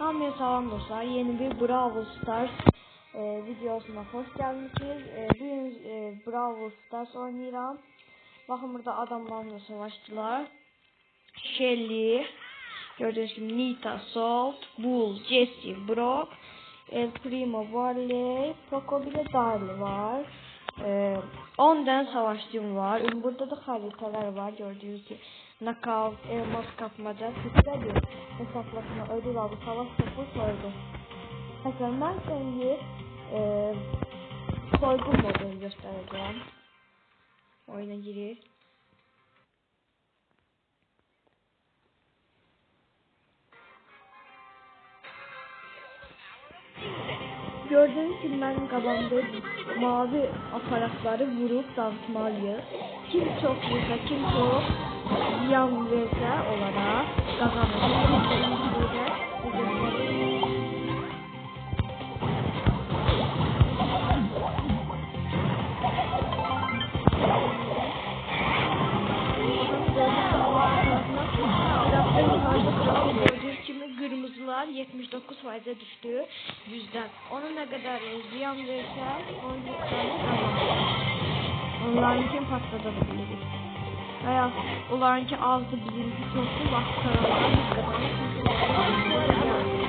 Hamıya salam dostlar. Yeni bir Brawl Stars e, videosuna hoş gelmişsiniz. E, bugün e, Brawl Stars oynayıram. Bakın burada adamlarla savaştılar. Shelly, gördüğünüz gibi Nita, Salt, Bull, Jesse, Brock, El Primo, Barley, Poco bir de Darly var. Ee, 10 tane savaşçım var. Burada da haritalar var gördüğünüz gibi. Knockout, elmas kapmaca, bir hesaplaşma ödül aldı. Savaş topu soydu. Ben şimdi e, soygun modunu göstereceğim. Oyuna giriyor. Gördüğünüz gibi ben kazandığım mavi aparatları vurup dağıtmalıyız. Kim çok vursa, kim çok ziyan verirse onlara kazanır. Kırmızılar 79 faize düştü yüzden. Onu ne kadar ziyan verirse onu Onlarınki patlatabiliriz. Veya onlarınki azdı bizimki çoktu vakti karanlığa biz kazanırız.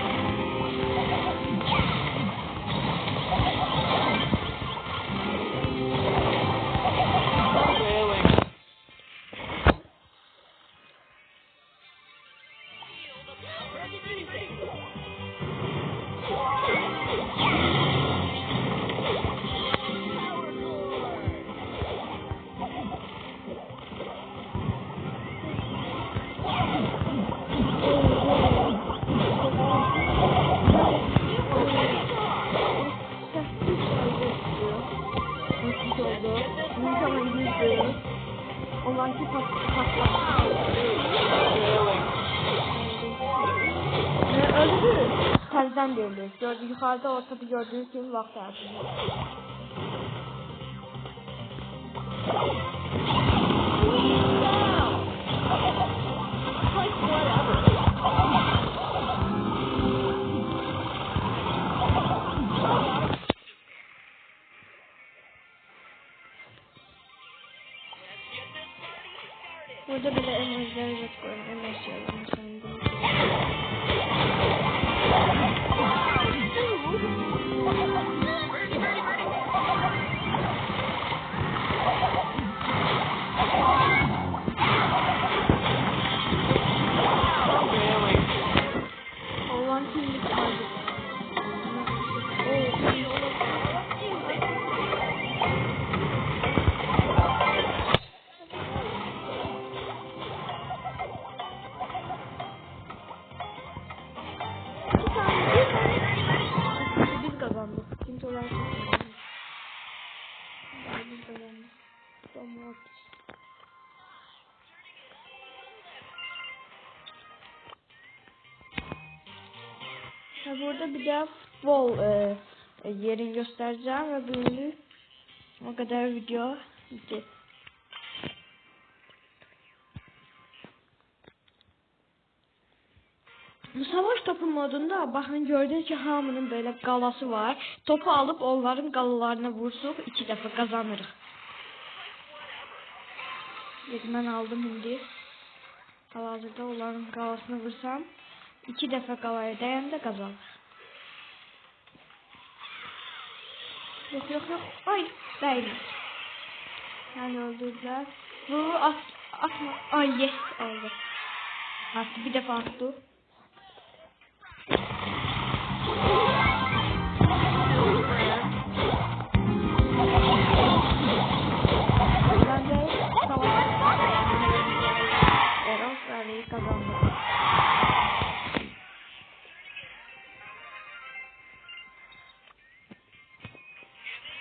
Onlarki patlattı. Ve öldü. Terden devri. Gördü yukarıda ortada gördüğünüz gibi vakti artık. Burada bile emojileri yok koyun. Emoji yazdım Kazandık. Tamam. Ha burada bir de futbol e, e, yerini göstereceğim ve böyle o kadar video bitti. Bu savaş topu modunda bakın gördüğünüz ki hamının böyle galası var. Topu alıp onların galalarına vursup iki defa kazanırız. Ben aldım şimdi. Halihazırda onların galasını vursam iki defa galaya değen de kazanır. Yok yok yok. Ay değil. Yani öldürdüler. Bu at, atma. Ay yes oldu. Attı bir defa attı.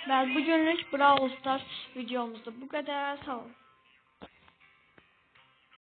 Ben bugünlük Brawl Stars videomuzda bu kadar. Sağ olun.